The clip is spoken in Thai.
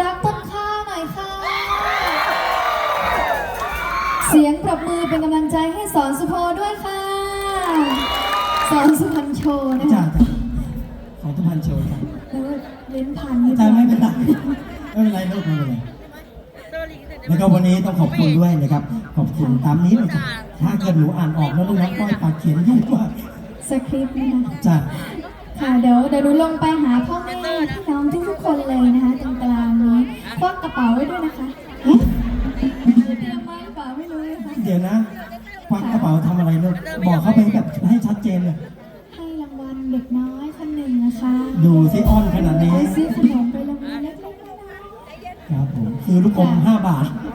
รับต้นข้าวหน่อยค่ะ เสียงปรบมือเป็นกำลังใจให้สอนสุโพด้วยค่ะ สอนสุพรรณโชว์นะจ้าคะจ้าของทุกพันโชว์จ้าแล้วลิ้นพันนิดจ้าหน่ไม่อยเป็นไรไม่เป็นไรลูกไม่เป็นไรแล้วก็วันนี้ต้องขอบคุณด้วยนะครับ ขอบคุณตามนี้เลยจ้ะถ้าเกิดหนูอ่านออกแล้วลูกน้องก้อยปากเขียนยุ่งกว่าสคริปต์นะคะ จ้า ค่ะเดี๋ยวเดี๋ยวหนูลงไปหาพ่อแม่พี่น้องทุกๆคนเลยนะคะตรงกลางาไว้ด้วยนะคะเตรียมไว้หรือเปล่าไม่รู้นะคะเดี๋ยวนะควักกระเป๋าทำอะไรลูกบอกเขาไปแบบให้ชัดเจนเลยให้รางวัลเด็กน้อยคนหนึ่งนะคะดูซิอ้อนขนาดนี้ไปซื้อขนมไปโรงเรียนเล็กๆน้อยครับผมคือลูกอม5บาทๆ